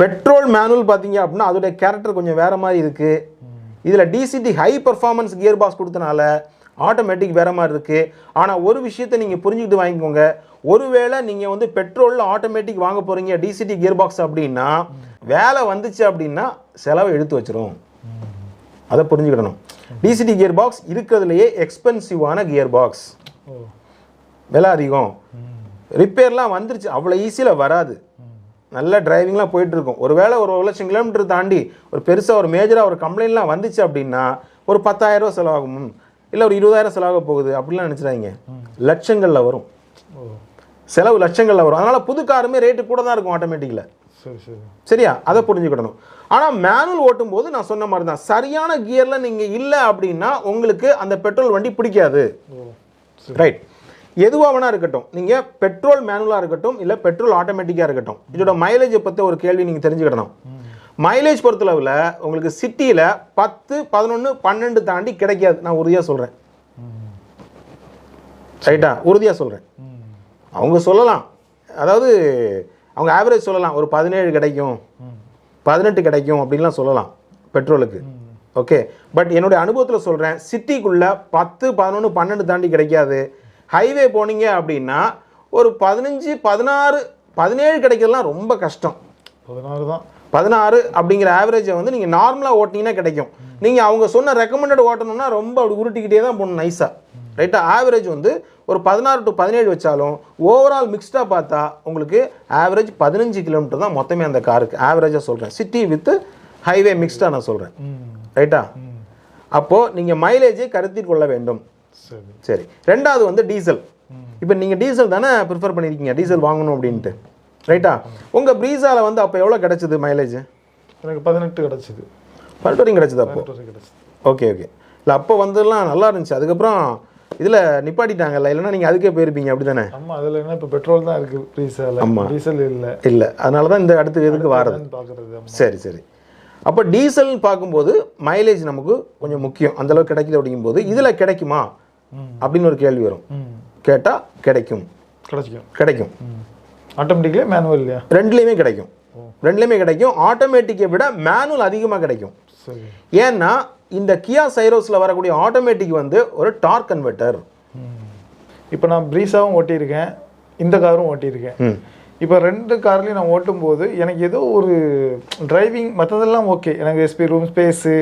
பெட்ரோல் மேனுவல் பார்த்தீங்க அப்படின்னா அதோடைய கேரக்டர் கொஞ்சம் வேறு மாதிரி இருக்குது இதில் DCT high performance gear box கொடுத்தனால ஆட்டோமேட்டிக் வேறு மாதிரி இருக்குது ஆனால் ஒரு விஷயத்தை நீங்கள் புரிஞ்சுக்கிட்டு வாங்கிக்கோங்க. ஒருவேளை நீங்கள் வந்து பெட்ரோலில் ஆட்டோமேட்டிக் வாங்க போகிறீங்க டிசிடி கியர் பாக்ஸ் அப்படின்னா வேலை வந்துச்சு அப்படின்னா செலவை எடுத்து வச்சிரும். அதை புரிஞ்சுக்கிடணும். டிசிடி கியர் பாக்ஸ் இருக்கிறதுலையே எக்ஸ்பென்சிவான கியர் பாக்ஸ் விலை அதிகம். ரிப்பேர்லாம் வந்துருச்சு. அவ்வளோ ஈஸியில் வராது. நல்ல டிரைவிங்லாம் போயிட்டு இருக்கும் ஒருவேளை ஒரு ஒரு லட்சம் கிலோமீட்டர் தாண்டி ஒரு பெருசாக ஒரு மேஜராக ஒரு கம்ப்ளைண்ட்லாம் வந்துச்சு அப்படின்னா ஒரு பத்தாயிரம் ரூபா செலவாகும். இல்லை ஒரு இருபதாயிரம் செலவாக போகுது அப்படிலாம் நினச்சிடாதீங்க. லட்சங்களில் வரும். செலவு லட்சங்களில் வரும். அதனால் புது காருமே ரேட்டு கூட தான் இருக்கும் ஆட்டோமேட்டிக்கில் சரி சரி. சரியா? அதை புரிஞ்சுக்கிடணும். ஆனால் மேனுவல் ஓட்டும்போது நான் சொன்ன மாதிரி தான் சரியான கியரில் நீங்கள் இல்லை அப்படின்னா உங்களுக்கு அந்த பெட்ரோல் வண்டி பிடிக்காது. ரைட் எதுவாக வேணா இருக்கட்டும் நீங்கள் பெட்ரோல் மேனுவலாக இருக்கட்டும் இல்லை பெட்ரோல் ஆட்டோமேட்டிக்காக இருக்கட்டும். இதோட மைலேஜை பற்றி ஒரு கேள்வி நீங்கள் தெரிஞ்சுக்கிடணும். மைலேஜ் பொறுத்தளவில் உங்களுக்கு சிட்டியில் பத்து பதினொன்று பன்னெண்டு தாண்டி கிடைக்காது. நான் உறுதியாக சொல்கிறேன் ரைட்டா உறுதியாக சொல்கிறேன் அவங்க சொல்லலாம். அதாவது அவங்க ஆவரேஜ் சொல்லலாம். ஒரு பதினேழு கிடைக்கும். பதினெட்டு கிடைக்கும் அப்படின்லாம் சொல்லலாம் பெட்ரோலுக்கு ஓகே பட் என்னுடைய அனுபவத்தில் சொல்கிறேன் சிட்டிக்குள்ளே பத்து பதினொன்று பன்னெண்டு தாண்டி கிடைக்காது. ஹைவே போனீங்க அப்படின்னா ஒரு பதினஞ்சு பதினாறு பதினேழு கிடைக்கிறதுலாம் ரொம்ப கஷ்டம். பதினாறு தான். பதினாறு அப்படிங்கிற ஆவரேஜை வந்து நீங்கள் நார்மலாக ஓட்டினீங்கன்னா கிடைக்கும். நீங்கள் அவங்க சொன்ன ரெக்கமெண்டட் ஓட்டணும்னா ரொம்ப அப்படி உருட்டிக்கிட்டே தான் போகணும் நைஸாக ரைட்டாக ஆவரேஜ் வந்து ஒரு பதினாறு டு பதினேழு வச்சாலும் ஓவரால் மிக்ஸ்டாக பார்த்தா உங்களுக்கு ஆவரேஜ் பதினஞ்சு கிலோமீட்டர் தான் மொத்தமே அந்த காருக்கு ஆவரேஜாக சொல்கிறேன் சிட்டி வித் ஹைவே மிக்ஸ்டாக நான் சொல்கிறேன் ரைட்டா அப்போது நீங்கள் மைலேஜை கருத்தில் கொள்ள வேண்டும். சரி. சரி. ரெண்டாவது வந்து டீசல். இப்போ நீங்கள் டீசல் தானே ப்ரிஃபர் பண்ணியிருக்கீங்க டீசல் வாங்கணும் அப்படின்ட்டு. ரைட்டா? உங்கள் ப்ரீஸாவில் வந்து அப்போ எவ்வளோ கிடச்சிது மைலேஜ் எனக்கு பதினெட்டு கிடச்சிது. பன்னெண்டு வரைக்கும் கிடச்சிது அப்போ? பதினெட்டு ஓகே ஓகே. இல்லை அப்போ வந்தெல்லாம் நல்லா இருந்துச்சு. அதுக்கப்புறம் இதில் நிப்பாட்டிட்டாங்கல்ல இல்லைன்னா நீங்கள் அதுக்கே போயிருப்பீங்க அப்படி தானே ஆமா அதுல என்ன இப்போ பெட்ரோல் தான் இருக்கு டீசல் ஆமா. டீசல் இல்ல. இல்லை அதனால தான் இந்த அடுத்த இதுக்கு வாரது. சரி சரி. அப்போ டீசல்னு பார்க்கும்போது மைலேஜ் நமக்கு கொஞ்சம் முக்கியம். அந்த அளவுக்கு கிடைக்குது அப்படிங்கும்போது இதில் கிடைக்குமா? அப்படின்னு ஒரு கேள்வி வரும். கேட்டால் கிடைக்கும். கிடச்சிக்கும் கிடைக்கும். ஆட்டோமேட்டிக்கலே மேனுவல் இல்லையா? ரெண்டுலேயுமே கிடைக்கும். ரெண்டுலேயுமே கிடைக்கும். ஆட்டோமேட்டிக்கை விட மேனுவல் அதிகமாக கிடைக்கும். ஏன்னா இந்த கியா சைரோஸில் வரக்கூடிய ஆட்டோமேட்டிக் வந்து ஒரு டார்க் கன்வெர்ட்டர் இப்போ நான் ப்ரீஸாவும் ஓட்டியிருக்கேன். இந்த காரும் ஓட்டியிருக்கேன். இப்போ ரெண்டு கார்லையும் நான் ஓட்டும்போது எனக்கு ஏதோ ஒரு டிரைவிங் மற்றதெல்லாம் ஓகே எனக்கு எஸ்பி ரூம் ஸ்பேஸு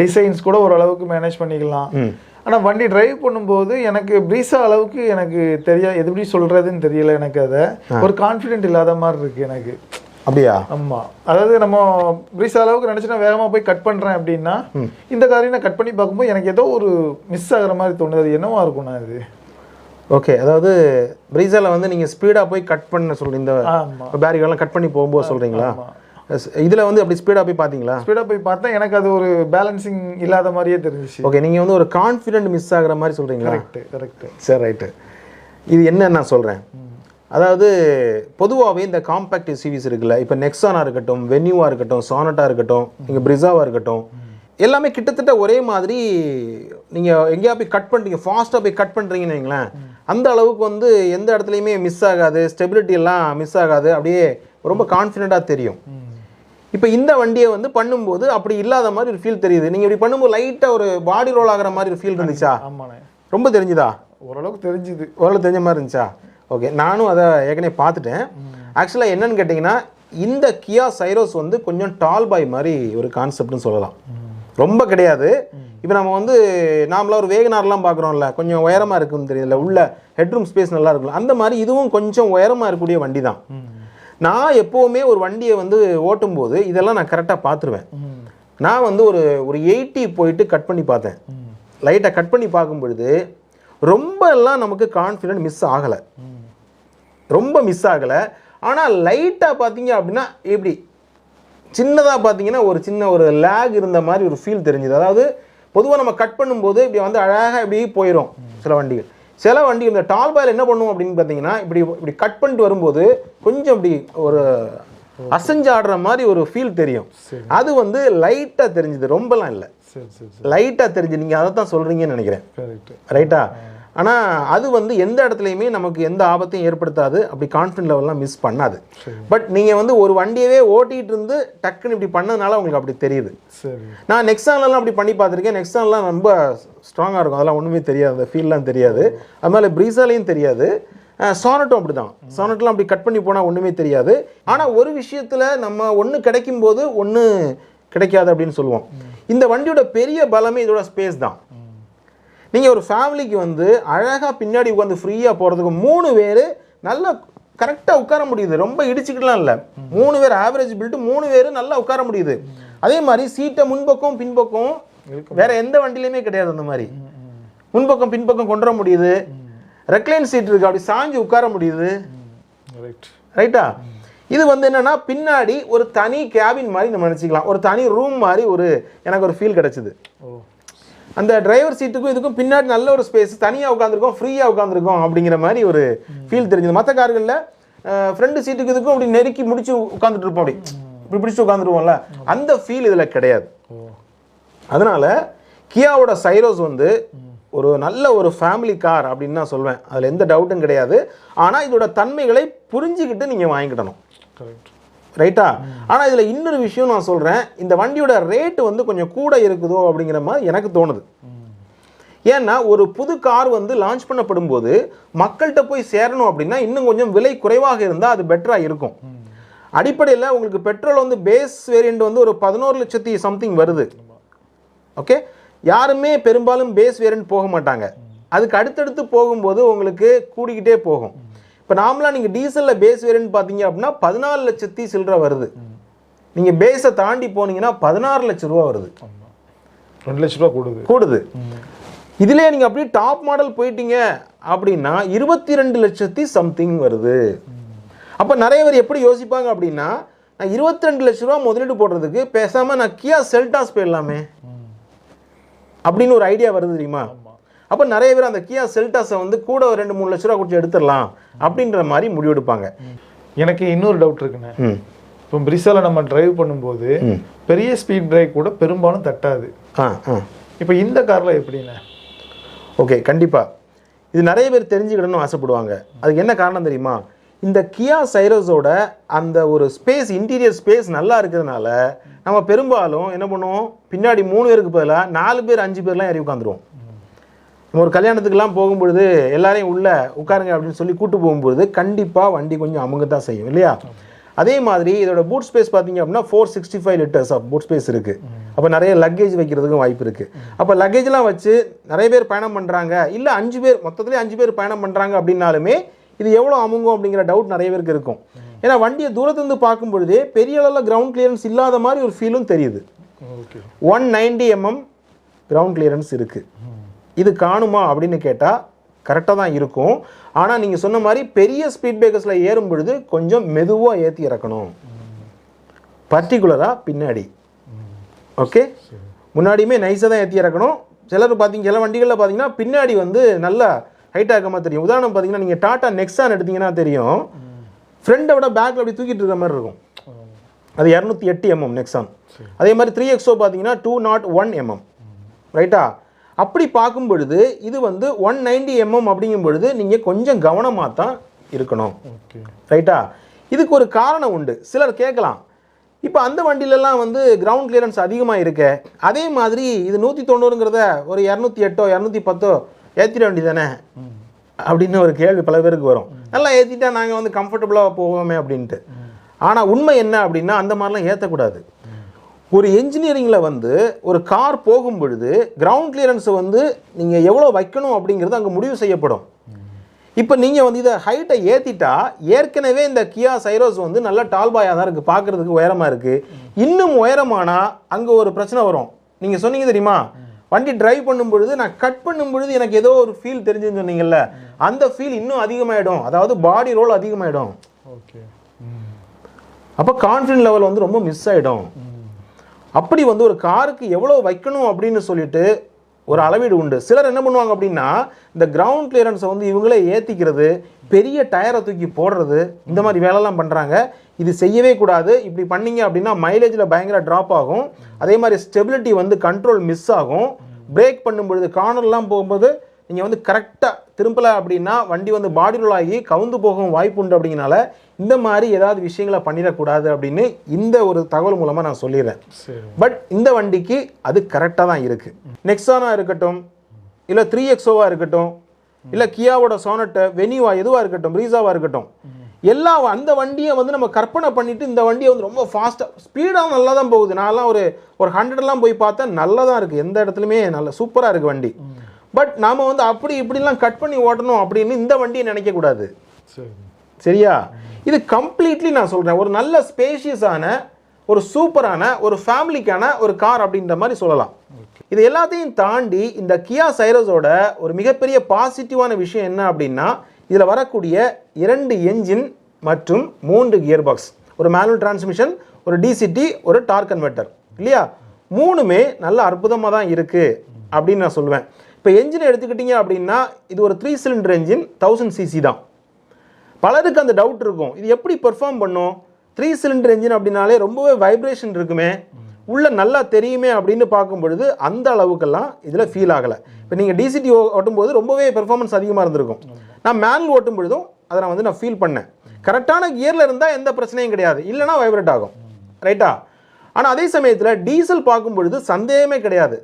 டிசைன்ஸ் கூட ஓரளவுக்கு மேனேஜ் பண்ணிக்கலாம். ஆனால் வண்டி டிரைவ் பண்ணும்போது எனக்கு ப்ரீஸா அளவுக்கு எனக்கு தெரியா எப்படி சொல்கிறதுன்னு தெரியல எனக்கு அதை. ஒரு கான்ஃபிடென்ட் இல்லாத மாதிரி இருக்குது எனக்கு. அப்படியா? ஆமாம் அதாவது நம்ம ப்ரீஸா அளவுக்கு நினச்சி நான் வேகமாக போய் கட் பண்ணுறேன் அப்படின்னா இந்த காரையும் நான் கட் பண்ணி பார்க்கும்போது எனக்கு ஏதோ ஒரு மிஸ் ஆகுற மாதிரி தோணுது. அது என்னவா இருக்கும்ண்ணா இது? ஓகே அதாவது பிரீசால வந்து நீங்கள் ஸ்பீடாக போய் கட் பண்ண சொல்கிறீங்க இந்த பேரிகெல்லாம் கட் பண்ணி போகும்போது சொல்கிறீங்களா இதில் வந்து அப்படி ஸ்பீடாக போய் பார்த்தீங்களா? ஸ்பீடாக போய் பார்த்தா எனக்கு அது ஒரு பேலன்சிங் இல்லாத மாதிரியே தெரிஞ்சிச்சு. ஓகே நீங்கள் வந்து ஒரு கான்ஃபிடென்ட் மிஸ் ஆகுற மாதிரி சொல்கிறீங்களா கரெக்ட் கரெக்ட் சரி ரைட்டு இது என்னன்னு நான் சொல்கிறேன் அதாவது பொதுவாகவே இந்த காம்பேக்ட் எஸ்யூவிஸ் இருக்குல்ல இப்போ நெக்ஸானா இருக்கட்டும் வென்யூவாக இருக்கட்டும் சானட்டா இருக்கட்டும் இங்கே பிரிசாவாக இருக்கட்டும் எல்லாமே கிட்டத்தட்ட ஒரே மாதிரி நீங்கள் எங்கேயா போய் கட் பண்ணுறீங்க ஃபாஸ்ட்டாக போய் கட் பண்ணுறீங்கன்னு வைங்களேன். அந்த அளவுக்கு வந்து எந்த இடத்துலையுமே மிஸ் ஆகாது ஸ்டெபிலிட்டி எல்லாம் மிஸ் ஆகாது அப்படியே ரொம்ப கான்ஃபிடென்ட்டாக தெரியும். இப்போ இந்த வண்டியை வந்து பண்ணும்போது அப்படி இல்லாத மாதிரி ஒரு ஃபீல் தெரியுது. நீங்கள் இப்படி பண்ணும்போது லைட்டாக ஒரு பாடி ரோல் ஆகிற மாதிரி ஒரு ஃபீல் இருந்துச்சா? ஆமாண்ணே. ரொம்ப தெரிஞ்சுதா? ஓரளவுக்கு தெரிஞ்சுது. ஓரளவு தெரிஞ்ச மாதிரி இருந்துச்சா? ஓகே நானும் அதை ஏற்கனவே பார்த்துட்டேன். ஆக்சுவலாக என்னன்னு கேட்டிங்கன்னா இந்த கியா சைரோஸ் வந்து கொஞ்சம் டால் பாய் மாதிரி ஒரு கான்செப்ட்னு சொல்லலாம். ரொம்ப கிடையாது. இப்போ நம்ம வந்து நாமளாக ஒரு வேகனார்லாம் பார்க்குறோம்ல கொஞ்சம் உயரமாக இருக்குன்னு தெரியல உள்ள ஹெட்ரூம் ஸ்பேஸ் நல்லா இருக்கும் அந்த மாதிரி இதுவும் கொஞ்சம் உயரமாக இருக்கக்கூடிய வண்டி தான் நான் எப்போவுமே ஒரு வண்டியை வந்து ஓட்டும்போது இதெல்லாம் நான் கரெக்டாக பார்த்துருவேன். நான் வந்து ஒரு ஒரு எயிட்டி போயிட்டு கட் பண்ணி பார்த்தேன். லைட்டாக கட் பண்ணி பார்க்கும் பொழுது ரொம்ப எல்லாம் நமக்கு கான்ஃபிடென்ட் மிஸ் ஆகலை. ரொம்ப மிஸ் ஆகலை. ஆனால் லைட்டாக பார்த்தீங்க அப்படின்னா இப்படி சின்னதாக பார்த்தீங்கன்னா ஒரு சின்ன ஒரு லேக் இருந்த மாதிரி ஒரு ஃபீல் தெரிஞ்சுது. அதாவது பொதுவாக நம்ம கட் பண்ணும்போது இப்படி வந்து அழகாக இப்படி போயிடும் சில வண்டிகள். சில வண்டி இந்த டால் பாயில் என்ன பண்ணுவோம் அப்படின்னு பார்த்தீங்கன்னா இப்படி இப்படி கட் பண்ணிட்டு வரும்போது கொஞ்சம் இப்படி ஒரு அசைஞ்சு ஆடுற மாதிரி ஒரு ஃபீல் தெரியும். அது வந்து லைட்டாக தெரிஞ்சுது. ரொம்பலாம் இல்லை. லைட்டாக தெரிஞ்சு நீங்கள் அதை தான் சொல்கிறீங்கன்னு நினைக்கிறேன் ரைட்டா ஆனால் அது வந்து எந்த இடத்துலையுமே நமக்கு எந்த ஆபத்தையும் ஏற்படுத்தாது. அப்படி கான்ஃபிடன்ட் லெவல்லாம் மிஸ் பண்ணாது. பட் நீங்கள் வந்து ஒரு வண்டியவே ஓட்டிகிட்டு இருந்து டக்குன்னு இப்படி பண்ணதுனால உங்களுக்கு அப்படி தெரியுது. நான் நெக்ஸான்லாம் அப்படி பண்ணி பார்த்துருக்கேன். நெக்ஸான்லாம் ரொம்ப ஸ்ட்ராங்காக இருக்கும். அதெல்லாம் ஒன்றுமே தெரியாது. அந்த ஃபீல்லாம் தெரியாது. அது மேலே ப்ரீஸாலையும் தெரியாது. சானட்டும் அப்படி தான் சானட்லாம் அப்படி கட் பண்ணி போனால் ஒன்றுமே தெரியாது. ஆனால் ஒரு விஷயத்தில் நம்ம ஒன்று கிடைக்கும் போது ஒன்று கிடைக்காது அப்படின்னு சொல்லுவோம். இந்த வண்டியோட பெரிய பலமே இதோட ஸ்பேஸ் தான். நீங்கள் ஒரு ஃபேமிலிக்கு வந்து அழகாக பின்னாடி உட்காந்து ஃப்ரீயாக போகிறதுக்கு மூணு பேர் நல்லா கரெக்டாக உட்கார முடியுது. ரொம்ப இடிச்சுக்கிட்டுலாம் இல்லை. மூணு பேர் ஆவரேஜ் பில்ட்டு மூணு பேர் நல்லா உட்கார முடியுது. அதே மாதிரி சீட்டை முன்பக்கம் பின்பக்கம் வேற எந்த வண்டிலையுமே கிடையாது அந்த மாதிரி. முன்பக்கம் பின்பக்கம் கொண்டு வர முடியுது. ரெக்லைன் சீட் இருக்கு. அப்படி சாஞ்சு உட்கார முடியுது. ரைட் ரைட்டா இது வந்து என்னன்னா பின்னாடி ஒரு தனி கேபின் மாதிரி நம்ம நினச்சிக்கலாம். ஒரு தனி ரூம் மாதிரி ஒரு எனக்கு ஒரு ஃபீல் கிடைச்சிது. அந்த டிரைவர் சீட்டுக்கும் இதுக்கும் பின்னாடி நல்ல ஒரு ஸ்பேஸ் தனியாக உட்காந்துருக்கோம் ஃப்ரீயாக உட்காந்துருக்கோம் அப்படிங்கிற மாதிரி ஒரு ஃபீல் தெரிஞ்சது. மற்ற கார்களில் ஃப்ரெண்டு சீட்டுக்கு இதுக்கும் அப்படி நெருக்கி முடிச்சு உட்காந்துட்டு இருப்போம் அப்படி. இப்படி பிடிச்சி உட்காந்துருவோம்ல அந்த ஃபீல் இதில் கிடையாது. அதனால கியாவோட சைரோஸ் வந்து ஒரு நல்ல ஒரு ஃபேமிலி கார் அப்படின்னு நான் சொல்வேன். அதில் எந்த டவுட்டும் கிடையாது. ஆனால் இதோட தன்மைகளை புரிஞ்சுக்கிட்டு நீங்கள் வாங்கிக்கிடணும். கரெக்ட் ரைட்டா? ஆனால் இதில் இன்னொரு விஷயம் நான் சொல்கிறேன் இந்த வண்டியோட ரேட்டு வந்து கொஞ்சம் கூட இருக்குதோ அப்படிங்கிற மாதிரி எனக்கு தோணுது. ஏன்னா ஒரு புது கார் வந்து லான்ச் பண்ணப்படும் போது மக்கள்கிட்ட போய் சேரணும் அப்படின்னா இன்னும் கொஞ்சம் விலை குறைவாக இருந்தால் அது பெட்டராக இருக்கும். அடிப்படையில் உங்களுக்கு பெட்ரோல் வந்து பேஸ் வேரியண்ட் வந்து ஒரு பதினோரு லட்சத்தி சம்திங் வருது. ஓகே யாருமே பெரும்பாலும் பேஸ் வேரியண்ட் போக மாட்டாங்க. அதுக்கு அடுத்தடுத்து போகும்போது உங்களுக்கு கூடிக்கிட்டே போகும். இப்போ நார்மலாக நீங்கள் டீசலில் பேஸ் வேரியண்ட் பார்த்தீங்க அப்படின்னா பதினாலு லட்சத்தி சில்லற வருது. நீங்கள் பேஸை தாண்டி போனீங்கன்னா பதினாறு லட்ச ரூபா வருது. ரெண்டு லட்ச ரூபா கூடுது. கூடுது. இதுலயே நீங்கள் அப்படியே டாப் மாடல் போயிட்டீங்க அப்படின்னா இருபத்தி ரெண்டு லட்சத்தி சம்திங் வருது. அப்போ நிறைய பேர் எப்படி யோசிப்பாங்க அப்படின்னா நான் இருபத்தி ரெண்டு லட்ச ரூபா முதலீடு போடுறதுக்கு பேசாமல் நான் கியா செல்டாஸ் போயிடலாமே. அப்படின்னு ஒரு ஐடியா வருது தெரியுமா? அப்போ நிறைய பேர் அந்த கியா செல்டாஸை வந்து கூட ஒரு ரெண்டு மூணு லட்ச ரூபா கொடுத்து எடுத்துடலாம் அப்படின்ற மாதிரி முடிவெடுப்பாங்க. எனக்கு இன்னொரு டவுட் இருக்குண்ணே. இப்போ பிரிசால நம்ம டிரைவ் பண்ணும்போது பெரிய ஸ்பீட் பிரேக் கூட பெரும்பாலும் தட்டாது. ஆ ஆ. இப்போ இந்த காரில் எப்படிண்ணே? ஓகே கண்டிப்பாக இது நிறைய பேர் தெரிஞ்சுக்கிடணும்னு ஆசைப்படுவாங்க. அதுக்கு என்ன காரணம் தெரியுமா? இந்த கியா சைரஸோட அந்த ஒரு ஸ்பேஸ் இன்டீரியர் ஸ்பேஸ் நல்லா இருக்கிறதுனால நம்ம பெரும்பாலும் என்ன பண்ணுவோம்? பின்னாடி மூணு பேருக்கு பதிலாக நாலு பேர் அஞ்சு பேர்லாம் ஏறி உட்காந்துருவோம் நம்ம ஒரு கல்யாணத்துக்குலாம் போகும்பொழுது எல்லாரையும் உள்ள உட்காருங்க அப்படின்னு சொல்லி கூட்டு போகும்பொழுது கண்டிப்பாக வண்டி கொஞ்சம் அமுங்க தான் செய்யும் இல்லையா? அதே மாதிரி இதோட பூட் ஸ்பேஸ் பார்த்தீங்க அப்படின்னா four sixty five litres of boot space இருக்குது அப்போ நிறைய லக்கேஜ் வைக்கிறதுக்கும் வாய்ப்பு இருக்குது அப்போ லக்கேஜ்லாம் வச்சு நிறைய பேர் பயணம் பண்ணுறாங்க இல்லை அஞ்சு பேர் மொத்தத்திலே அஞ்சு பேர் பயணம் பண்ணுறாங்க அப்படின்னாலுமே இது எவ்வளோ அமுங்கும் அப்படிங்கிற டவுட் நிறைய பேருக்கு இருக்கும். ஏன்னா வண்டியை தூரத்துலேருந்து பார்க்கும் பொழுதே பெரிய அளவில் கிரவுண்ட் கிளியரன்ஸ் இல்லாத மாதிரி ஒரு ஃபீலும் தெரியுது. One ninety mm ground clearance இருக்குது இது காணுமா அப்படின்னு கேட்டால் கரெக்டாக தான் இருக்கும். ஆனால் நீங்கள் சொன்ன மாதிரி பெரிய ஸ்பீட் பிரேக்கர்ஸில் ஏறும் பொழுது கொஞ்சம் மெதுவாக ஏற்றி இறக்கணும். பர்டிகுலராக பின்னாடி. ஓகே முன்னாடியுமே நைஸாக தான் ஏற்றி இறக்கணும். சிலர் பார்த்தீங்க சில வண்டிகளில் பார்த்தீங்கன்னா பின்னாடி வந்து நல்லா ஹைட்டாக இருக்க மாதிரி தெரியும். உதாரணம் பார்த்தீங்கன்னா நீங்கள் டாட்டா நெக்ஸான் எடுத்தீங்கன்னா தெரியும். ஃப்ரெண்டை விட பேக்கில் அப்படி தூக்கிட்டு இருக்க மாதிரி இருக்கும். அது இரநூத்தி எட்டு எம்எம் நெக்ஸான் அதே மாதிரி த்ரீ எக்ஸோ பார்த்தீங்கன்னா டூ நாட் ஒன் எம்எம் ரைட்டா அப்படி பார்க்கும் பொழுது இது வந்து ஒன் நைன்டி எம்எம் அப்படிங்கும் பொழுது நீங்கள் கொஞ்சம் கவனமாக தான் இருக்கணும். ஓகே. ரைட்டா? இதுக்கு ஒரு காரணம் உண்டு. சிலர் கேட்கலாம். இப்போ அந்த வண்டியிலலாம் வந்து கிரவுண்ட் கிளியரன்ஸ் அதிகமாக இருக்க. அதே மாதிரி இது நூற்றி தொண்ணூறுங்கிறத ஒரு இரநூத்தி எட்டோ இரநூத்தி பத்தோ ஏற்றிட வேண்டி தானே அப்படின்னு ஒரு கேள்வி பல பேருக்கு வரும். நல்லா ஏற்றிட்டா நாங்கள் வந்து கம்ஃபர்டபுளாக போவோமே அப்படின்ட்டு. ஆனால் உண்மை என்ன அப்படின்னா அந்த மாதிரிலாம் ஏற்றக்கூடாது ஒரு என்ஜினியரிங்கில் வந்து ஒரு கார் போகும் பொழுது கிரவுண்ட் கிளியரன்ஸை வந்து நீங்கள் எவ்வளோ வைக்கணும் அப்படிங்கிறது அங்கே முடிவு செய்யப்படும். இப்போ நீங்கள் வந்து இதை ஹைட்டை ஏற்றிட்டா ஏற்கனவே இந்த கியா சைரோஸ் வந்து நல்ல டால்பாயாக தான் இருக்குது பார்க்குறதுக்கு உயரமாக இருக்குது இன்னும் உயரமானா அங்கே ஒரு பிரச்சனை வரும். நீங்கள் சொன்னீங்க தெரியுமா? வண்டி டிரைவ் பண்ணும் பொழுது நான் கட் பண்ணும் பொழுது எனக்கு ஏதோ ஒரு ஃபீல் தெரிஞ்சுன்னு சொன்னீங்கல்ல அந்த ஃபீல் இன்னும் அதிகமாயிடும். அதாவது பாடி ரோல் அதிகமாயிடும். ஓகே அப்போ கான்ஃபிடன்ட் லெவல் வந்து ரொம்ப மிஸ் ஆகிடும் அப்படி வந்து ஒரு காருக்கு எவ்வளோ வைக்கணும் அப்படின்னு சொல்லிட்டு ஒரு அளவீடு உண்டு. சிலர் என்ன பண்ணுவாங்க அப்படின்னா இந்த கிரவுண்ட் கிளியரன்ஸை வந்து இவங்களே ஏற்றிக்கிறது பெரிய டயரை தூக்கி போடுறது இந்த மாதிரி வேலைலாம் பண்ணுறாங்க இது செய்யவே கூடாது. இப்படி பண்ணீங்க அப்படின்னா மைலேஜில் பயங்கர ட்ராப் ஆகும். அதே மாதிரி ஸ்டெபிலிட்டி வந்து கண்ட்ரோல் மிஸ் ஆகும். பிரேக் பண்ணும்பொழுது கார்னர்லாம் போகும்போது நீங்கள் வந்து கரெக்டாக திரும்பலை அப்படின்னா வண்டி வந்து பாடி ரோல் ஆகி கவுந்து போகும் வாய்ப்பு உண்டு அப்படிங்கனால இந்த மாதிரி ஏதாவது விஷயங்களை பண்ணிடக்கூடாது அப்படின்னு இந்த ஒரு தகவல் மூலமாக நான் சொல்லிடுறேன். பட் இந்த வண்டிக்கு அது கரெக்டாக தான் இருக்குது நெக்ஸானா இருக்கட்டும் இல்லை த்ரீ எக்ஸோவாக இருக்கட்டும் இல்லை கியாவோட சோனட்டை வெனிவா எதுவாக இருக்கட்டும் ரீசாவாக இருக்கட்டும் எல்லா அந்த வண்டியை வந்து நம்ம கற்பனை பண்ணிட்டு இந்த வண்டியை வந்து ரொம்ப ஃபாஸ்ட்டாக ஸ்பீடாக நல்லா தான் போகுது. நான்லாம் ஒரு ஒரு ஹண்ட்ரட்லாம் போய் பார்த்தா நல்லா தான் இருக்குது எந்த இடத்துலையுமே நல்ல சூப்பராக இருக்குது வண்டி. பட் நாம வந்து அப்படி இப்படிலாம் கட் பண்ணி ஓட்டணும் அப்படின்னு இந்த வண்டியை நினைக்கக்கூடாது. சரி. சரியா? இது கம்ப்ளீட்லி நான் சொல்கிறேன் ஒரு நல்ல ஸ்பேஷியஸான ஒரு சூப்பரான ஒரு ஃபேமிலிக்கான ஒரு கார் அப்படின்ற மாதிரி சொல்லலாம். இது எல்லாத்தையும் தாண்டி இந்த கியா சைரஸோட ஒரு மிகப்பெரிய பாசிட்டிவான விஷயம் என்ன அப்படின்னா இதில் வரக்கூடிய இரண்டு என்ஜின் மற்றும் மூன்று கியர் பாக்ஸ் ஒரு மேனுவல் டிரான்ஸ்மிஷன் ஒரு டிசிடி ஒரு டார்க் கன்வெர்ட்டர் இல்லையா? மூணுமே நல்ல அற்புதமாக தான் இருக்குது அப்படின்னு நான் சொல்லுவேன். இப்போ என்ஜின் எடுத்துக்கிட்டீங்க அப்படின்னா இது ஒரு three cylinder engine thousand CC தான். பலருக்கு அந்த டவுட் இருக்கும். இது எப்படி பெர்ஃபார்ம் பண்ணும்? த்ரீ சிலிண்டர் என்ஜின் அப்படின்னாலே ரொம்பவே வைப்ரேஷன் இருக்குமே. உள்ள நல்லா தெரியுமே அப்படின்னு பார்க்கும் பொழுது அந்த அளவுக்கெல்லாம் இதில் ஃபீல் ஆகலை. இப்போ நீங்கள் டிசிடி ஓட்டும்போது ரொம்பவே பெர்ஃபார்மன்ஸ் அதிகமாக இருந்திருக்கும். நான் மேனுவல் ஓட்டும் பொழுதும் அதை நான் வந்து நான் ஃபீல் பண்ணேன். கரெக்டான கியரில் இருந்தால் எந்த பிரச்சனையும் கிடையாது. இல்லைனா வைப்ரேட் ஆகும். ரைட்டா ஆனால் அதே சமயத்தில் டீசல் பார்க்கும் பொழுது சந்தேகமே கிடையாது.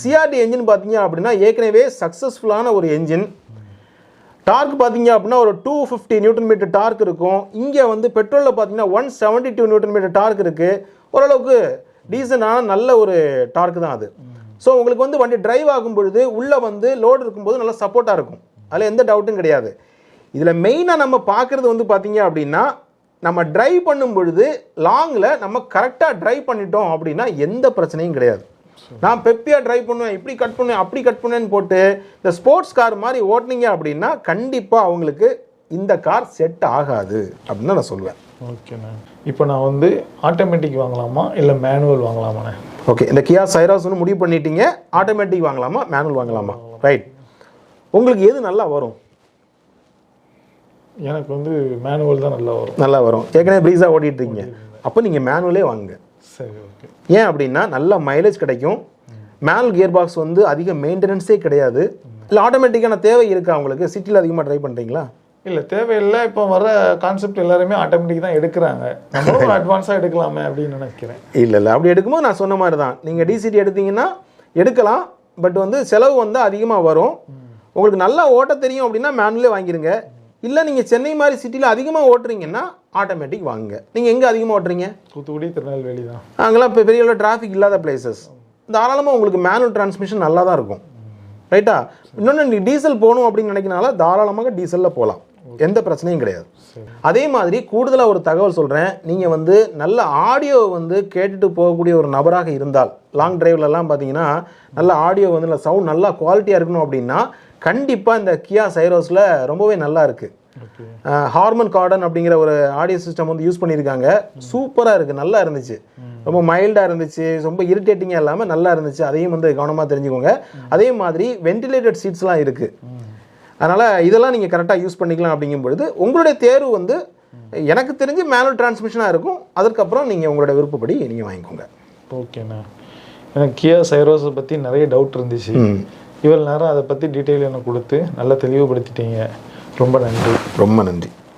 சிஆர்டி என்ஜின் பார்த்தீங்க அப்படின்னா ஏற்கனவே சக்ஸஸ்ஃபுல்லான ஒரு என்ஜின் டார்க் பார்த்தீங்க அப்படின்னா ஒரு two fifty newton metre torque இருக்கும். இங்கே வந்து பெட்ரோலில் பார்த்தீங்கன்னா one seventy two newton metre torque இருக்குது ஓரளவுக்கு டீசனான நல்ல ஒரு டார்க் தான் அது. ஸோ உங்களுக்கு வந்து வண்டி டிரைவ் ஆகும் பொழுது உள்ளே வந்து லோடு இருக்கும்போது நல்லா சப்போர்ட்டாக இருக்கும். அதில் எந்த டவுட்டும் கிடையாது. இதில் மெயினாக நம்ம பார்க்குறது வந்து பார்த்தீங்க அப்படின்னா நம்ம டிரைவ் பண்ணும் பொழுது லாங்கில் நம்ம கரெக்டாக ட்ரைவ் பண்ணிட்டோம் அப்படின்னா எந்த பிரச்சனையும் கிடையாது. நான் பெப்பியாக டிரைவ் பண்ணுவேன் இப்படி கட் பண்ணுவேன் அப்படி கட் பண்ணுவேன்னு போட்டு இந்த ஸ்போர்ட்ஸ் கார் மாதிரி ஓட்டுனீங்க அப்படின்னா கண்டிப்பாக அவங்களுக்கு இந்த கார் செட் ஆகாது அப்படின்னு நான் சொல்லுவேன். ஓகேண்ணே இப்போ நான் வந்து ஆட்டோமேட்டிக் வாங்கலாமா? இல்லை மேனுவல் வாங்கலாமாண்ணே ஓகே இந்த கியா சைராஸ் வந்து முடிவு பண்ணிட்டீங்க ஆட்டோமேட்டிக் வாங்கலாமா மேனுவல் வாங்கலாமா? ரைட் உங்களுக்கு எது நல்லா வரும்? எனக்கு வந்து மேனுவல் தான் நல்லா வரும். நல்லா வரும். ஏற்கனவே ப்ரீஸாக ஓட்டிட்டு இருக்கீங்க. அப்போ நீங்கள் மேனுவலே வாங்குங்க. சரி ஓகே ஏன் அப்படின்னா நல்ல மைலேஜ் கிடைக்கும். மேனுவல் கியர் பாக்ஸ் வந்து அதிக மெயின்டெனன்ஸே கிடையாது. இல்லை ஆட்டோமேட்டிக்கான தேவை இருக்கா உங்களுக்கு? சிட்டியில் அதிகமாக ட்ரை பண்ணுறீங்களா இல்ல தேவையில்லை. இப்போ வர கான்செப்ட் எல்லாருமே ஆட்டோமேட்டிக் தான் எடுக்கிறாங்க. நம்மளும் அட்வான்ஸாக எடுக்கலாமே அப்படின்னு நினைக்கிறேன். இல்லை இல்லை. அப்படி எடுக்கும்போது நான் சொன்ன மாதிரி தான். நீங்கள் டிசிடி எடுத்தீங்கன்னா எடுக்கலாம். பட் வந்து செலவு வந்து அதிகமாக வரும். உங்களுக்கு நல்லா ஓட்ட தெரியும் அப்படின்னா மேனுவலே வாங்கிருங்க. இல்லை நீங்கள் சென்னை மாதிரி சிட்டியில் அதிகமாக ஓட்டுறீங்கன்னா ஆட்டோமேட்டிக் வாங்குங்க. நீங்கள் எங்கே அதிகமாக ஓட்டுறீங்க? தூத்துக்குடி திருநெல்வேலி தான். அங்கெல்லாம் இப்போ பெரிய அளவு டிராஃபிக் இல்லாத பிளேசஸ் தாராளமாக உங்களுக்கு மேனுவல் டிரான்ஸ்மிஷன் நல்லா தான் இருக்கும் ரைட்டா இன்னொன்று நீ டீசல் போகணும் அப்படின்னு நினைக்கிறனால தாராளமாக டீசலில் போகலாம். எந்த பிரச்சனையும் கிடையாது. அதே மாதிரி கூடுதலாக ஒரு தகவல் சொல்கிறேன் நீங்கள் வந்து நல்ல ஆடியோ வந்து கேட்டுட்டு போகக்கூடிய ஒரு நபராக இருந்தால் லாங் டிரைவ்லலாம் பார்த்தீங்கன்னா நல்ல ஆடியோ வந்து நல்ல சவுண்ட் நல்லா குவாலிட்டியாக இருக்கணும் அப்படின்னா கண்டிப்பாக இந்த கியா சைரோஸில் ரொம்பவே நல்லா இருக்குது ஹார்மன் கார்டன் அப்படிங்கிற ஒரு ஆடியோ சிஸ்டம் வந்து யூஸ் பண்ணியிருக்காங்க. சூப்பராக இருக்குது நல்லா இருந்துச்சு. ரொம்ப மைல்டாக இருந்துச்சு ரொம்ப இரிட்டேட்டிங்காக இல்லாமல் நல்லா இருந்துச்சு. அதையும் வந்து கவனமாக தெரிஞ்சுக்கோங்க. அதே மாதிரி வென்டிலேட்டட் சீட்ஸ்லாம் இருக்குது அதனால் இதெல்லாம் நீங்கள் கரெக்டாக யூஸ் பண்ணிக்கலாம் அப்படிங்கும் பொழுது உங்களுடைய தேர்வு வந்து எனக்கு தெரிஞ்சு மேனுவல் டிரான்ஸ்மிஷனாக இருக்கும். அதற்கப்புறம் நீங்கள் உங்களோட விருப்பப்படி நீங்கள் வாங்கிக்கோங்க. ஓகேண்ணா எனக்கு கியா சைரோஸை பற்றி நிறைய டவுட் இருந்துச்சு. ம். இவ்வளவு நேரம் அதை பற்றி டீட்டெயில் எனக்கு கொடுத்து நல்லா தெளிவுபடுத்திட்டீங்க. ரொம்ப நன்றி. ரொம்ப நன்றி.